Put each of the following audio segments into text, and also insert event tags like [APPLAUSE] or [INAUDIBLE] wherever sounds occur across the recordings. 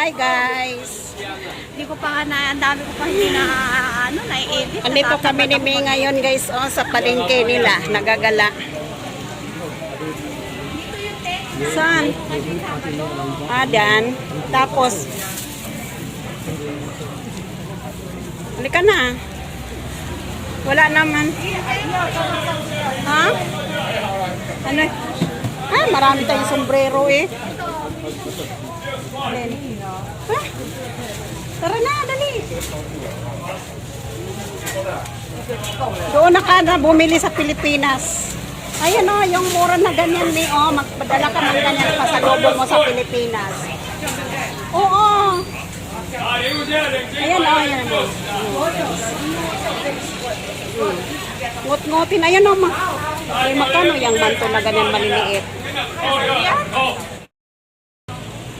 Hi guys! Hindi ko pa nga na, ang dami ko pa hindi na, ano, na-edit. Andito kami ni May ngayon guys oh, sa palengke nila, nagagala. Saan? Ah, dyan. Tapos, halika na. Wala naman. Ha? Ano? Ah, marami tayong sombrero eh. Alin? Ha? Tara na, dali. Doon na ka na bumili sa Pilipinas. Ayan o, yung mura na ganyan ni oh, magpadala ka ng ganyan pasalubong mo sa Pilipinas. Oo. Ayan o, ayan o. Ngut-ngutin, ayan o. Ma Ay, magkano yung manto na ganyan maliliit?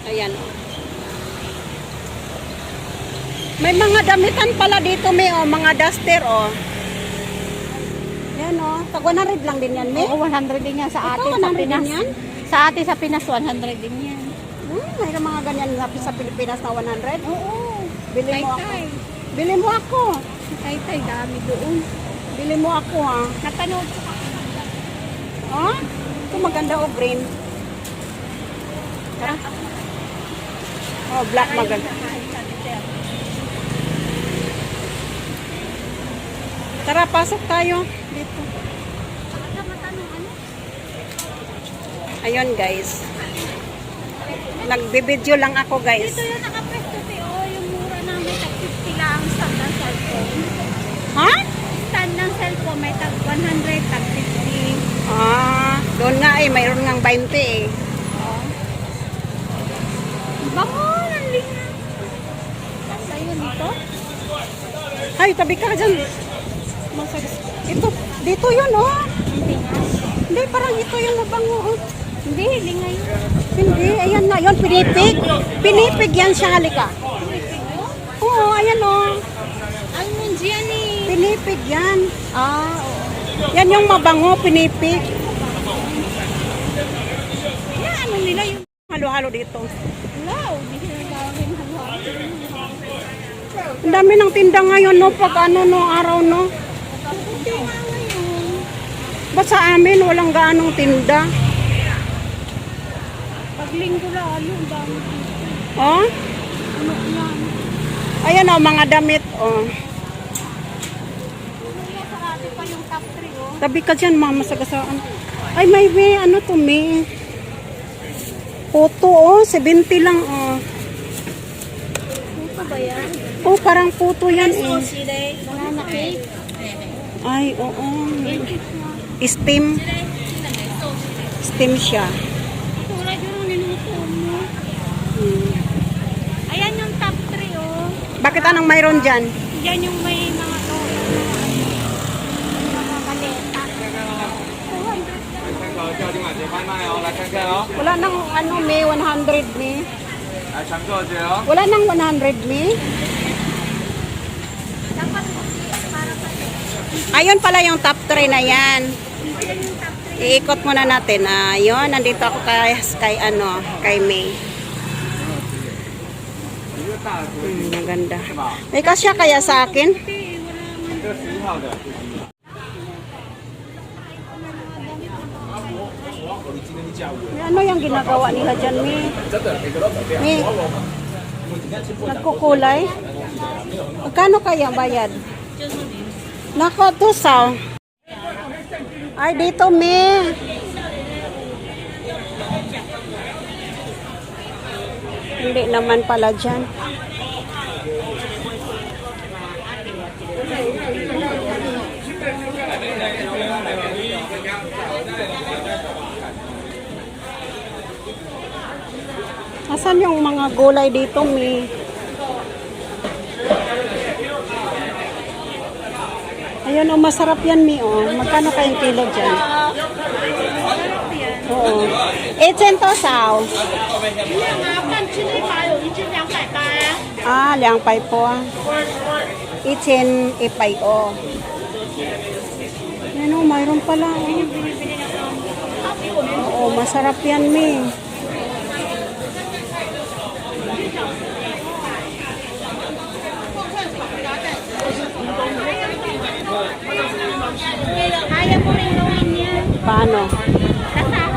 Ayan o. May mga damitan pala dito, may oh, mga duster oh. Yan oh, tag 100 lang din yan, may. Oo, 100 din yan sa Ito, atin sa 100 Pinas. din yan? Sa atin sa Pinas, 100 din yan. Hmm, mayroong mga ganyan sa, sa Pilipinas na 100. Oo. Bili mo ako. Tay-tay. Bili mo ako. Tay-tay, dami doon. Bili mo ako ha. Napanood ko pa. Ha? Ito maganda oh, green. Tara. Oh, black maganda. Tara, pasok tayo. Dito. Ayun guys. Nagbibideo lang ako guys. Ito yung nakapwesto, te. Oh, yung mura namin, tag 50 lang ang stand ng cellphone. Ha? Stand ng cellphone, may tag 100, tag 50. Ah, doon nga eh, mayroon ngang 20 eh. Oh. Bango, nanlinga. Sa'yo nito? Ay, tabi ka dyan. Masagas. Ito, dito yun oh. Hindi nga. Hindi, parang ito yung mabango oh. Hindi, linga yun. Hindi, ayan na yun, pinipig. Pinipig yan siya, halika. Oo, ayan oh. Ang munji yan eh. Pinipig yan. Ah, oo. Yan yung mabango, pinipig. Yan, ano nila yung... Halo-halo dito. Wow, di sila gawin halo Ang dami ng tinda ngayon, no, pag ano, no, araw, no. Ba't sa amin, walang gaanong tinda? Pag linggo lalo, ang dami dito. Oh? Ano yan? Ayan oh, mga damit, oh. Ano yan, sa atin pa yung top 3, oh. Tabi ka dyan, mama, sagasaan. Ay, may, may, ano to, may. Puto, oh, 70 lang, oh. Puto ba yan? Oh, parang puto yan, eh. Ay, oo steam. Steam siya. Tulad yung niluto mo. Hmm. Ayan yung top 3 oh. Bakit anong mayroon dyan? Yan yung may mga to. Mga maleta. Wala nang ano may 100 may. Wala nang 100 may. Ayun pala yung top 3 na yan. Iikot muna natin. Ah, nandito ako kay, kay ano, kay May. Hmm, maganda. May kasya kaya sa akin? May ano yung ginagawa nila dyan, May? May? Nagkukulay? Magkano kaya bayad? Nako, tusaw. Ay, dito, May. Hindi naman pala dyan. Asan yung mga gulay dito, May? Ayun, oh, masarap yan, Mi. Oh. Magkano kayong kilo dyan? Oo. 18多少? Ah, 200 po. ah. 18 ipay oh. Ano, mayroon pala. oh. Oo, masarap yan, Mi. ano? [LAUGHS]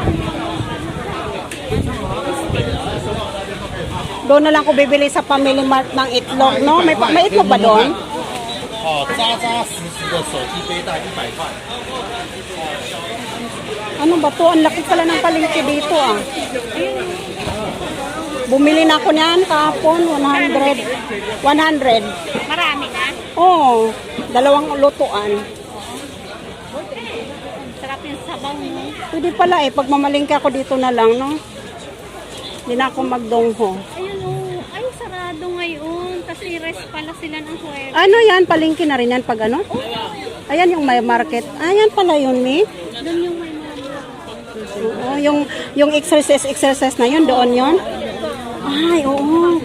Doon na lang ko bibili sa Family Mart ng itlog, no? May, may itlog ba doon? Ano ba to? Ang laki pala ng palengke dito ah. Bumili na ako niyan kahapon, 100. 100. Marami ka? Oo, dalawang lutuan. Pwede pala eh, pag mamalingke ako dito na lang, no? Hindi na ako magdongho. Ayun oh. Ay, sarado ngayon. Kasi rest pala sila ng huweb. Ano yan? Palingki na rin yan pag ano? Ayan yung may market. Ayan pala yun, Mi. Doon yung may mga Oo, yung, yung exercise, exercise na yun, doon yun. Ay, oo.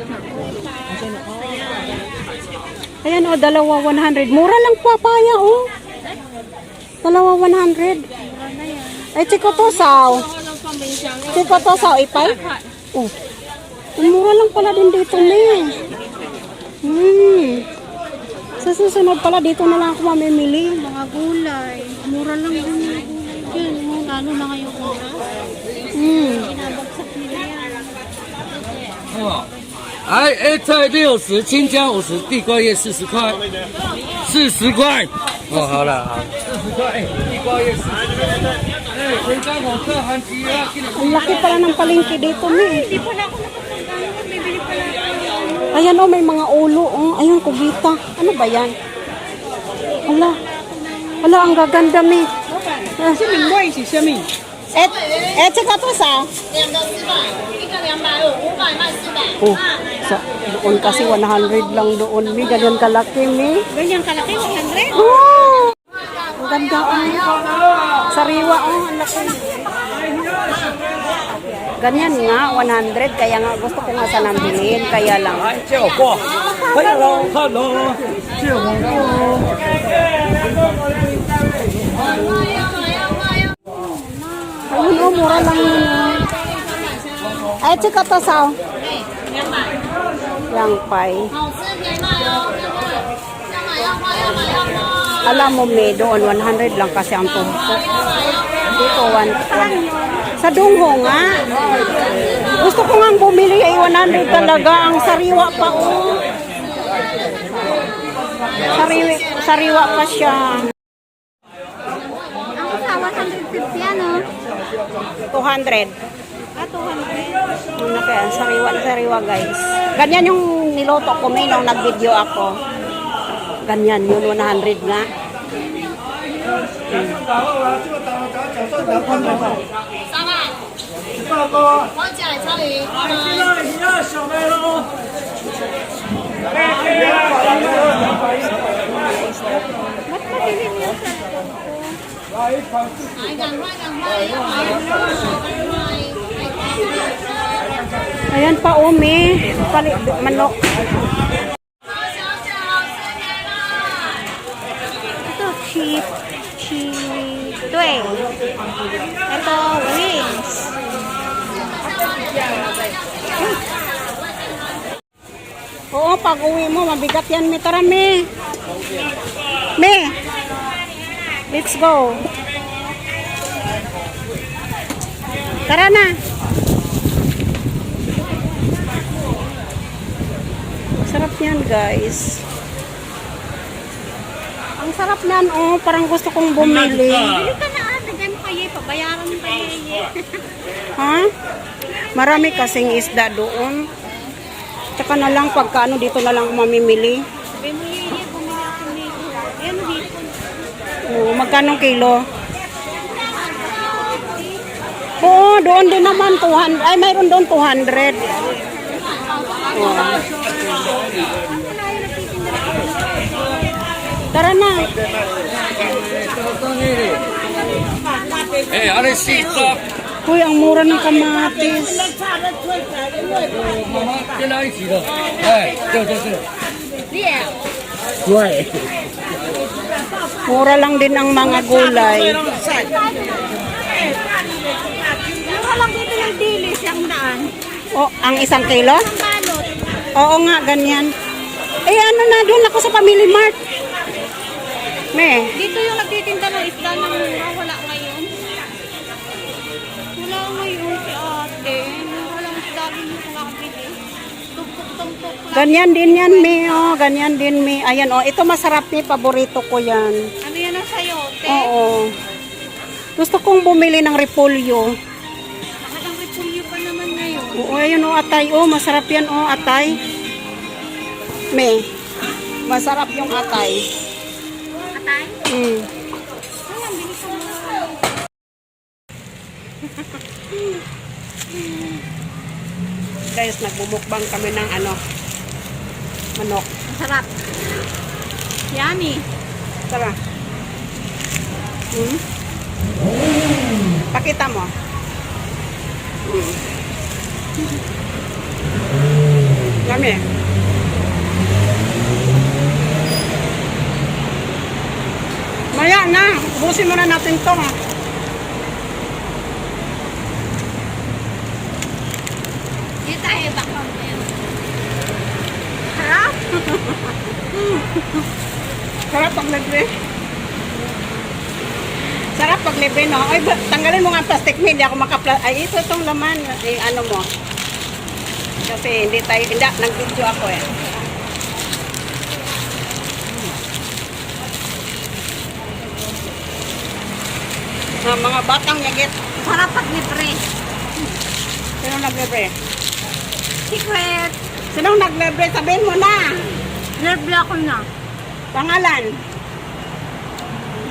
Ayan o, dalawa 100. Mura lang papaya, oh. Dalawa 100. Ay, chiko to, saw. Chiko to, saw, ipay. Oh. Ang mura lang pala din dito, Mi. Hmm. Sa susunod pala, dito na lang ako mamimili. mga gulay. Mura lang din yung gulay. Yun, mo, lalo na ngayong oras. Hmm. Binabagsak nila yan. 哦，哎哎，菜六十，青椒五十，地瓜叶四十块，四十块。哦，好了，好，四十块。哎，地瓜叶四十。 Ang laki pala ng palengke dito, Ay, hindi pala ako nakapagdano. Bibili pala. Ayan, oh, may mga ulo. Oh. Ayun, kubita. Ano ba yan? Ala. Ala, ang gaganda, mi. Kasi min mo si Shami. Eh, eh, tsaka to sa. Oh, sa doon kasi 100 lang doon, mi. Ganyan kalaki, mi. Ganyan kalaki, 100. Oh! ganda oh. Sariwa oh, ang laki. Ganyan nga, 100. Kaya nga gusto ko nga sana bilhin. Kaya lang. Hello, hello. Ayun oh, mura lang yun. Ay, chika to sao? Yang pay. Alam mo, me, doon 100 lang kasi ang tumpo. Dito, 1 Sa dungho nga. Gusto ko nga bumili ay 100 talaga. Ang sariwa pa, oh. Sariwa, sariwa pa siya. Ako sa 150 ano? 200. Ah, 200. Ano kaya, sariwa, sariwa guys. Ganyan yung niloto ko may nung nag-video ako. Ganyan, yun 100 na. Sama. Ba't pabili niyo Ayan pa oh, umi, pali, manok. Ito, cheap. Cheap. Ito wings. Oo, pag uwi mo, mabigat yan. May tara, me. Me. Let's go. Tara na. Sarap yan, guys. Sarap niyan, oh. Parang gusto kong bumili. Bili ka na ate. Gaya mo kayo. Pabayaran mo kayo. Ha? Marami kasing isda doon. Tsaka na lang pagka ano dito na lang mamimili. Sabi mo yeye. Bumili ako nito. Ayan, dito. Oo, magkano kilo? Oo, doon din naman 200. Ay, mayroon doon 200. Oo. Tara na. Eh, ano yung sitap? Uy, ang mura ng kamatis. Mura lang din ang mga gulay. Mura lang dito ng dili siyang daan. Oh, ang isang kilo? Oo nga, ganyan. Eh, ano na, doon ako sa Family Mart. Me, Dito yung nagtitinda ng isda ng mura. Wala ngayon. ngayon si ate. Mura lang sa dami mo kung nakabili. Tumpok-tumpok lang. Ganyan din yan, mi. Oh, ganyan din, mi. Ayan, oh. Ito masarap, mi. Paborito ko yan. Ano yan ang sayote? Oo. Gusto kong bumili ng repolyo. Nakatang repulyo pa naman ngayon. Oo, ayun, oh, atay. Oh, masarap yan, oh, atay. Mi. Masarap yung atay. Atay? Mm. Ayan, mo. Guys, nagbumukbang kami ng ano, manok. Masarap. Yummy. Tara. Hmm? Pakita mo. Hmm. Yummy. Maya na. Ubusin muna natin to. Hindi tayo bakang yan. Harap? Sarap pag libre. Sarap pag libre, no? Ay, tanggalin mo nga ang plastic mo. Hindi ako makapla... Ay, ito itong laman. Eh, ano mo. Kasi hindi tayo... Hindi, nag-video ako eh. Ah, mga batang yagit. Sarap pag libre. Sino naglibre? Secret. Sino naglibre? Sabihin mo na. Nerve ako na. Pangalan.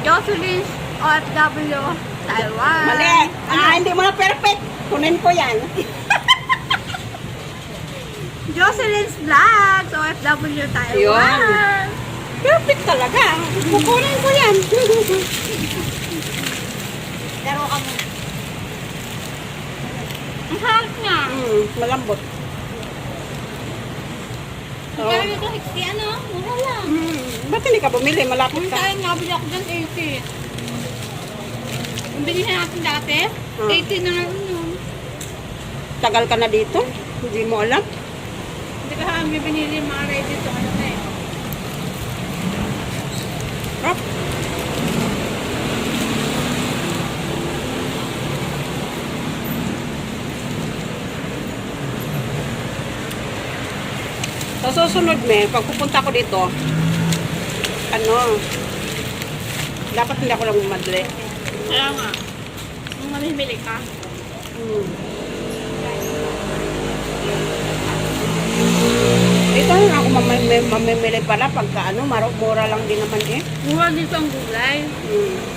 Jocelyn OFW Taiwan. Mali. Ah, hindi mo na perfect. Kunin ko yan. [LAUGHS] Jocelyn's Vlogs OFW Taiwan. Yun. Perfect talaga. Kukunin ko yan. [LAUGHS] Laro ka mo. Ang sarap niya. mm, malambot. Ang Oh. sarap ito 60 ano? Mura lang. Mm, ba't hindi ka bumili? Malapit Kung ka. tayo nabili ako dyan 80. Yung binili natin dati, Ah. 80 na lang yun. Tagal ka na dito? Hindi mo alam? Hindi ka kami binili mga ready to ano susunod, me, pag pupunta ko dito, ano, dapat hindi ako lang bumadali. Kaya nga, nung mamimili ka, Hmm. Dito na ako mamimili, pala pagka ano, mura lang din naman eh. mura dito ang gulay. Hmm.